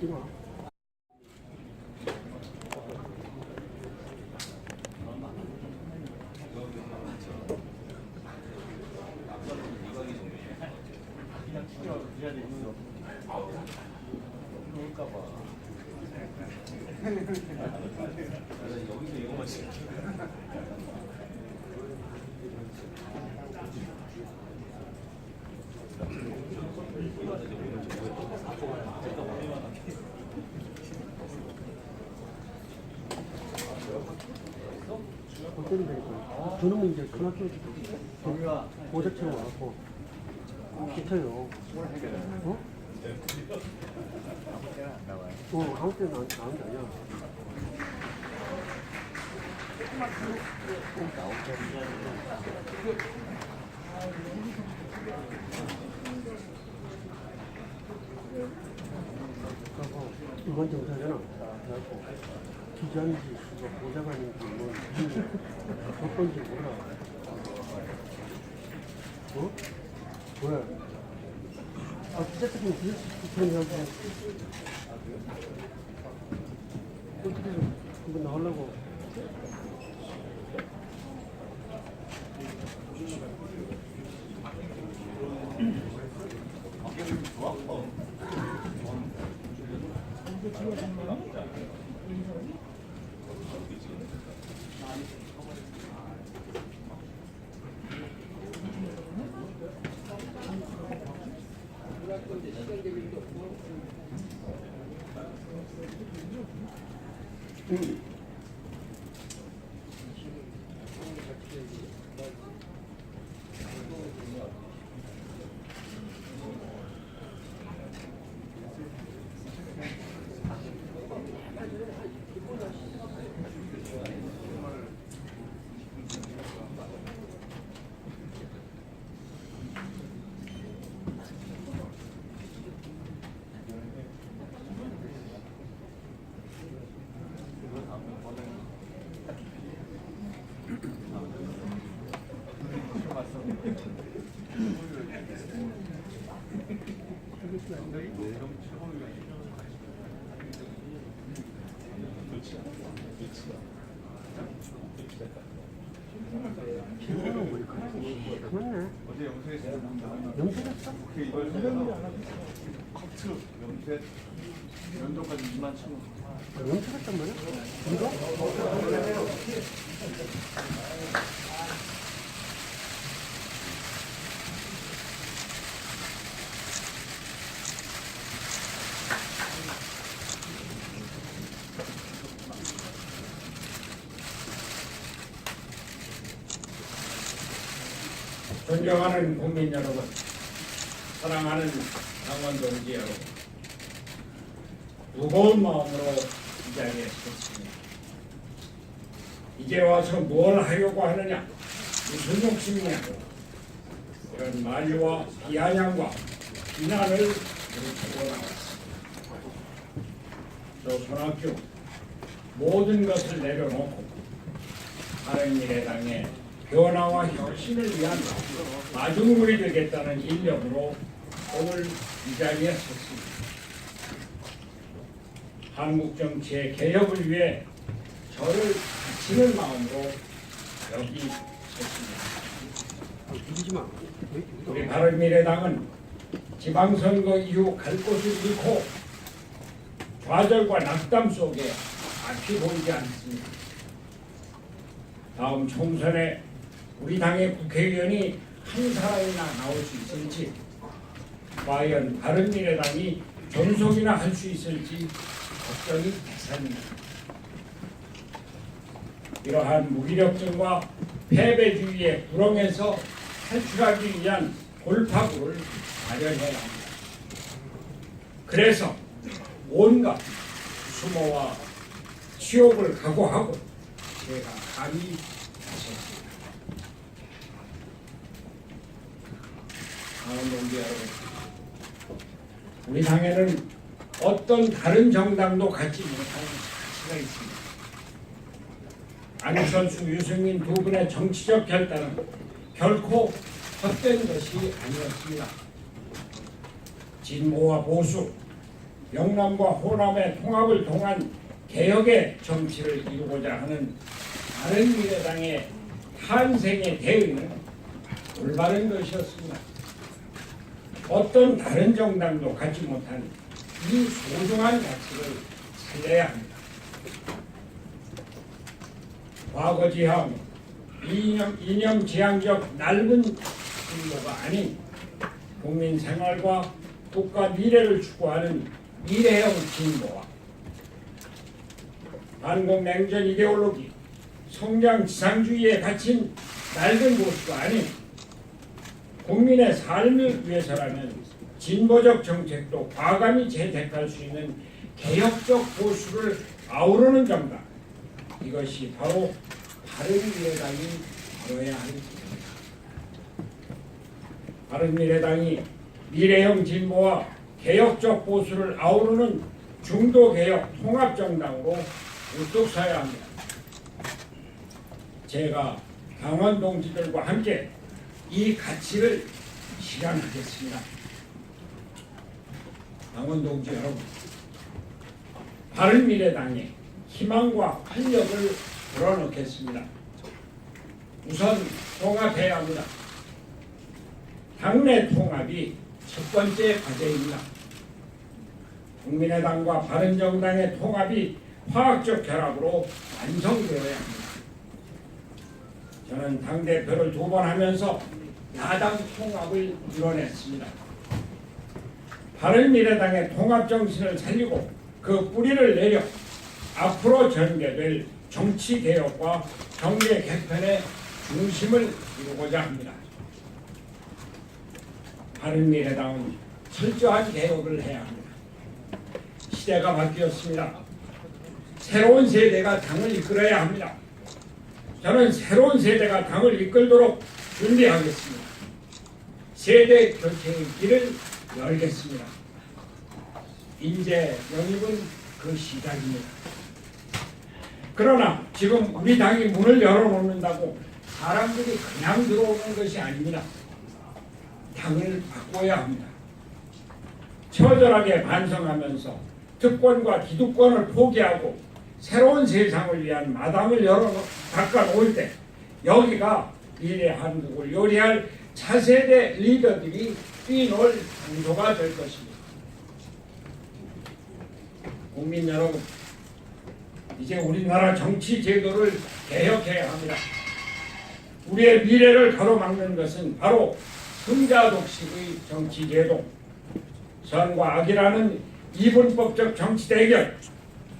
이거. 어떤 저놈은 이제 전학교 보석처럼 와갖고 기쳐요. 어? 어, 아무 때나 나온 게 아니야. 그래서 이번 정사잖아. 그래갖고 기자인지 수가 보좌관인지 뭐 몇 번인지 몰라. 어? 왜? 아, 기자 책임 기자 책임 해야지. 어떻게 좀 한번 나오려고. 어제 영수에서 염색했어? 커트 염색 연도까지 2만 7천 원. 아, 염색했단 말이야? 이거? 존경하는 국민 여러분, 사랑하는 강원 동지 여러분, 무거운 마음으로 이 자리에 섰습니다. 이제 와서 뭘 하려고 하느냐, 무슨 욕심이냐고 이런 만류와 비아냥과 비난을 부르치고 나왔습니다. 저 손학규 모든 것을 내려놓고 바른미래당의 변화와 혁신을 위한 마중물이 되겠다는 일념으로 오늘 이 자리에 섰습니다. 한국 정치의 개혁을 위해 저를 바치는 마음으로 여기 섰습니다. 우리 바른미래당은 지방선거 이후 갈 곳을 잃고 좌절과 낙담 속에 앞이 보이지 않습니다. 다음 총선에 우리 당의 국회의원이 한 사람이나 나올 수 있을지 과연 바른미래당이 전속이나 할 수 있을지 걱정이 대상입니다. 이러한 무기력증과 패배주의의 불황에서 탈출하기 위한 돌파구를 마련해야 합니다. 그래서 온갖 수모와 치욕을 각오하고 제가 감히 나섰습니다. 강원 동지 여러분, 우리 당에는 어떤 다른 정당도 갖지 못하는 가치가 있습니다. 안철수, 유승민 두 분의 정치적 결단은 결코 헛된 것이 아니었습니다. 진보와 보수, 영남과 호남의 통합을 통한 개혁의 정치를 이루고자 하는 바른미래당의 탄생의 대의는 올바른 것이었습니다. 어떤 다른 정당도 갖지 못한 이 소중한 가치를 살려야 합니다. 과거 지향, 이념, 이념 지향적 낡은 진보가 아닌 국민 생활과 국가 미래를 추구하는 미래형 진보와 반공 냉전 이데올로기, 성장 지상주의에 갇힌 낡은 보수가 아닌 국민의 삶을 위해서라면 진보적 정책도 과감히 재택할 수 있는 개혁적 보수를 아우르는 정당 이것이 바로 바른미래당이 바로야 할 길입니다. 바른미래당이 미래형 진보와 개혁적 보수를 아우르는 중도개혁 통합정당으로 우뚝 서야 합니다. 제가 강원 동지들과 함께 이 가치를 실현하겠습니다. 강원 동지 여러분, 바른미래당에 희망과 활력을 불어넣겠습니다. 우선 통합해야 합니다. 당내 통합이 첫 번째 과제입니다. 국민의당과 바른정당의 통합이 화학적 결합으로 완성되어야 합니다. 저는 당대표를 두 번 하면서 야당 통합을 이뤄냈습니다. 바른미래당의 통합 정신을 살리고 그 뿌리를 내려 앞으로 전개될 정치 개혁과 경제 개편의 중심을 이루고자 합니다. 바른미래당은 철저한 개혁을 해야 합니다. 시대가 바뀌었습니다. 새로운 세대가 당을 이끌어야 합니다. 저는 새로운 세대가 당을 이끌도록 준비하겠습니다. 세대 교체의 길을 열겠습니다. 인재 영입은 그 시작입니다. 그러나 지금 우리 당이 문을 열어놓는다고 사람들이 그냥 들어오는 것이 아닙니다. 당을 바꿔야 합니다. 처절하게 반성하면서 특권과 기득권을 포기하고 새로운 세상을 위한 마당을 열어 닦아 놓을 때 여기가 미래 한국을 요리할 차세대 리더들이 뛰놀 장소가 될 것입니다. 국민 여러분, 이제 우리나라 정치 제도를 개혁해야 합니다. 우리의 미래를 가로막는 것은 바로 승자 독식의 정치 제도, 선과 악이라는 이분법적 정치 대결,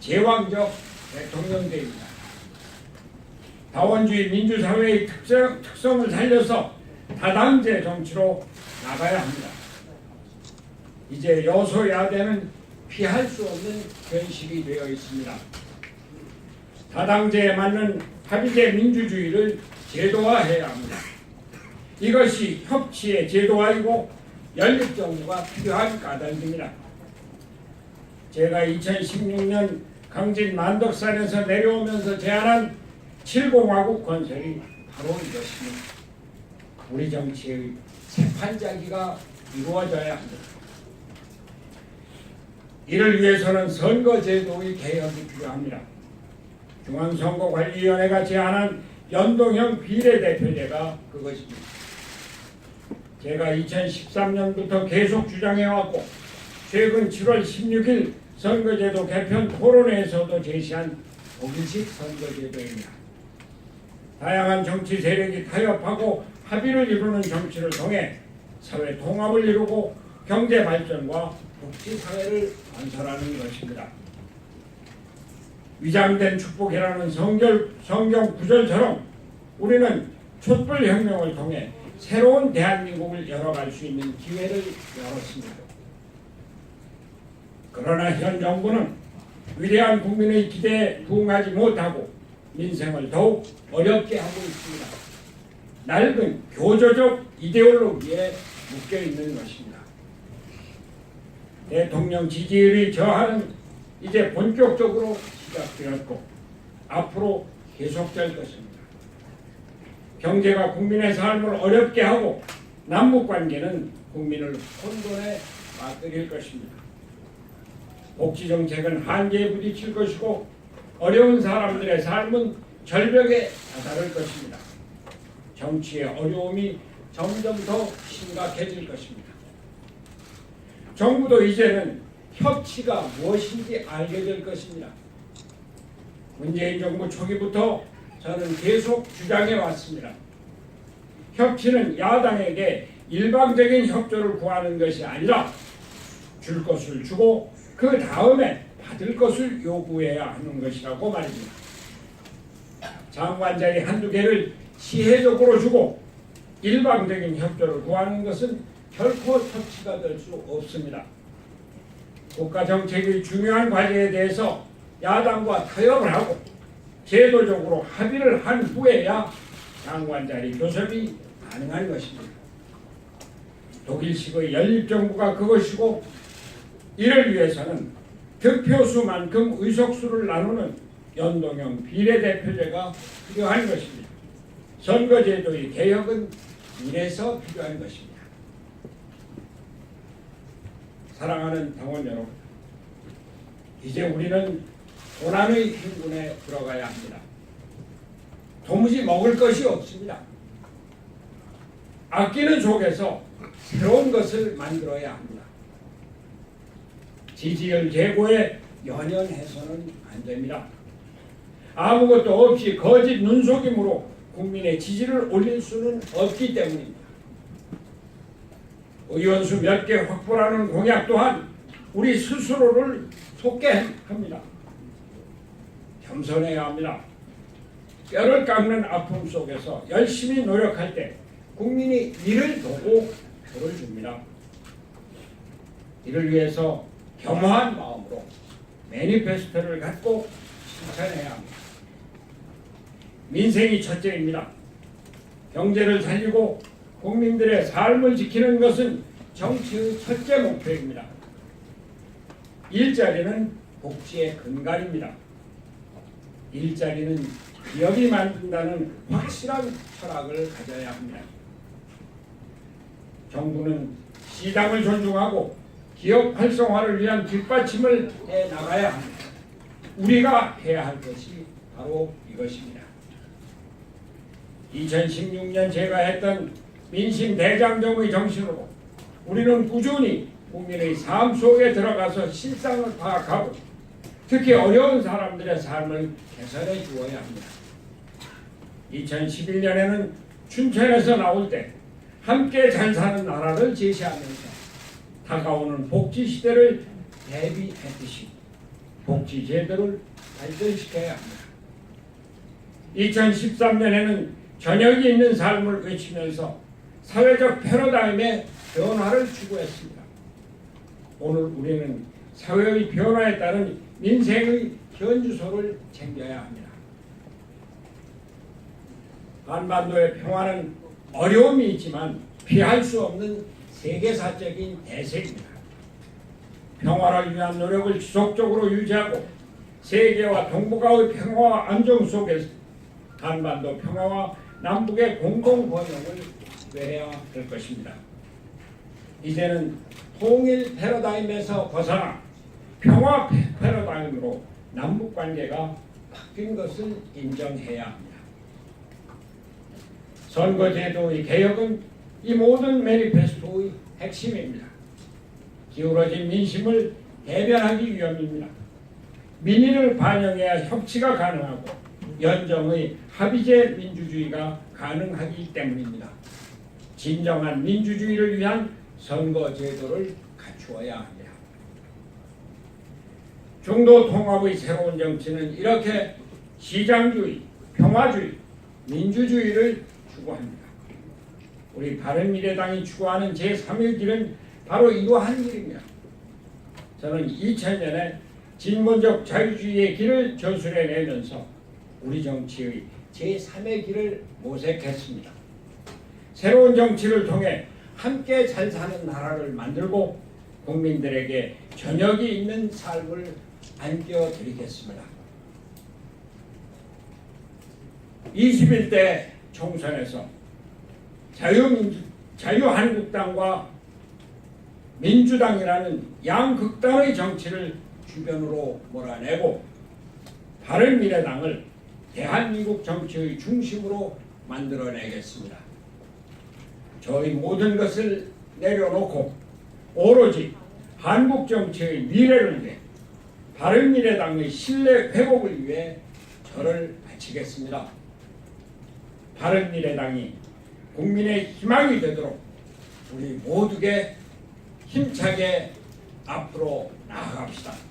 제왕적 대통령제입니다. 다원주의 민주사회의 특성, 특성을 살려서 다당제 정치로 나가야 합니다. 이제 여소야대는 피할 수 없는 현실이 되어 있습니다. 다당제에 맞는 합의제 민주주의를 제도화해야 합니다. 이것이 협치의 제도화이고 연립정부가 필요한 까닭입니다. 제가 2016년 강진 만덕산에서 내려오면서 제안한 7공화국 건설이 바로 이것입니다. 우리 정치의 재판자기가 이루어져야 합니다. 이를 위해서는 선거제도의 개혁이 필요합니다. 중앙선거관리위원회가 제안한 연동형 비례대표제가 그것입니다. 제가 2013년부터 계속 주장해왔고 최근 7월 16일 선거제도 개편 토론회에서도 제시한 독일식 선거제도입니다. 다양한 정치 세력이 타협하고 합의를 이루는 정치를 통해 사회 통합을 이루고 경제 발전과 복지 사회를 건설하는 것입니다. 위장된 축복이라는 성결, 성경 구절처럼 우리는 촛불 혁명을 통해 새로운 대한민국을 열어갈 수 있는 기회를 열었습니다. 그러나 현 정부는 위대한 국민의 기대에 부응하지 못하고 민생을 더욱 어렵게 하고 있습니다. 낡은 교조적 이데올로기에 묶여 있는 것입니다. 대통령 지지율이 저하는 이제 본격적으로 시작되었고 앞으로 계속될 것입니다. 경제가 국민의 삶을 어렵게 하고 남북 관계는 국민을 혼돈에 빠뜨릴 것입니다. 복지 정책은 한계에 부딪힐 것이고 어려운 사람들의 삶은 절벽에 다다를 것입니다. 정치의 어려움이 점점 더 심각해질 것입니다. 정부도 이제는 협치가 무엇인지 알게 될 것입니다. 문재인 정부 초기부터 저는 계속 주장해 왔습니다. 협치는 야당에게 일방적인 협조를 구하는 것이 아니라 줄 것을 주고 그 다음에 받을 것을 요구해야 하는 것이라고 말입니다. 장관 자리 한두 개를 시혜적으로 주고 일방적인 협조를 구하는 것은 결코 협치가 될 수 없습니다. 국가 정책의 중요한 과제에 대해서 야당과 타협을 하고 제도적으로 합의를 한 후에야 장관 자리 교섭이 가능한 것입니다. 독일식의 연립정부가 그것이고 이를 위해서는 득표수만큼 의석수를 나누는 연동형 비례대표제가 필요한 것입니다. 선거제도의 개혁은 이래서 필요한 것입니다. 사랑하는 당원 여러분, 이제 우리는 고난의 행군에 들어가야 합니다. 도무지 먹을 것이 없습니다. 아끼는 속에서 새로운 것을 만들어야 합니다. 지지율 제고에 연연해서는 안 됩니다. 아무것도 없이 거짓 눈속임으로 국민의 지지를 올릴 수는 없기 때문입니다. 의원수 몇 개 확보라는 공약 또한 우리 스스로를 속게 합니다. 겸손해야 합니다. 뼈를 깎는 아픔 속에서 열심히 노력할 때 국민이 이를 보고 표를 줍니다. 이를 위해서 겸허한 마음으로 매니페스토를 갖고 실천해야 합니다. 민생이 첫째입니다. 경제를 살리고 국민들의 삶을 지키는 것은 정치의 첫째 목표입니다. 일자리는 복지의 근간입니다. 일자리는 기업이 만든다는 확실한 철학을 가져야 합니다. 정부는 시장을 존중하고 기업 활성화를 위한 뒷받침을 해 나가야 합니다. 우리가 해야 할 것이 바로 이것입니다. 2016년 제가 했던 민심 대장정의 정신으로 우리는 꾸준히 국민의 삶 속에 들어가서 실상을 파악하고 특히 어려운 사람들의 삶을 개선해 주어야 합니다. 2011년에는 춘천에서 나올 때 함께 잘 사는 나라를 제시하면서 다가오는 복지 시대를 대비했듯이 복지 제도를 발전시켜야 합니다. 2013년에는 저녁이 있는 삶을 외치면서 사회적 패러다임의 변화를 추구했습니다. 오늘 우리는 사회의 변화에 따른 민생의 현주소를 챙겨야 합니다. 한반도의 평화는 어려움이 있지만 피할 수 없는 세계사적인 대세입니다. 평화를 위한 노력을 지속적으로 유지하고 세계와 동북아의 평화와 안정 속에서 한반도 평화와 남북의 공동 번영을 외해야 될 것입니다. 이제는 통일 패러다임에서 벗어나 평화 패러다임으로 남북 관계가 바뀐 것을 인정해야 합니다. 선거제도의 개혁은 이 모든 매니페스토의 핵심입니다. 기울어진 민심을 대변하기 위함입니다. 민의를 반영해야 협치가 가능하고 연정의 합의제 민주주의가 가능하기 때문입니다. 진정한 민주주의를 위한 선거 제도를 갖추어야 합니다. 중도 통합의 새로운 정치는 이렇게 시장주의, 평화주의, 민주주의를 추구합니다. 우리 바른미래당이 추구하는 제3의 길은 바로 이러한 길입니다. 저는 2000년에 진보적 자유주의의 길을 전술해 내면서 우리 정치의 제3의 길을 모색했습니다. 새로운 정치를 통해 함께 잘 사는 나라를 만들고 국민들에게 저녁이 있는 삶을 안겨드리겠습니다. 21대 총선에서 자유민주, 자유한국당과 민주당이라는 양극단의 정치를 주변으로 몰아내고 바른미래당을 대한민국 정치의 중심으로 만들어내겠습니다. 저희 모든 것을 내려놓고 오로지 한국 정치의 미래를 위해 바른미래당의 신뢰 회복을 위해 저를 바치겠습니다. 바른미래당이 국민의 희망이 되도록 우리 모두게 힘차게 앞으로 나아갑시다.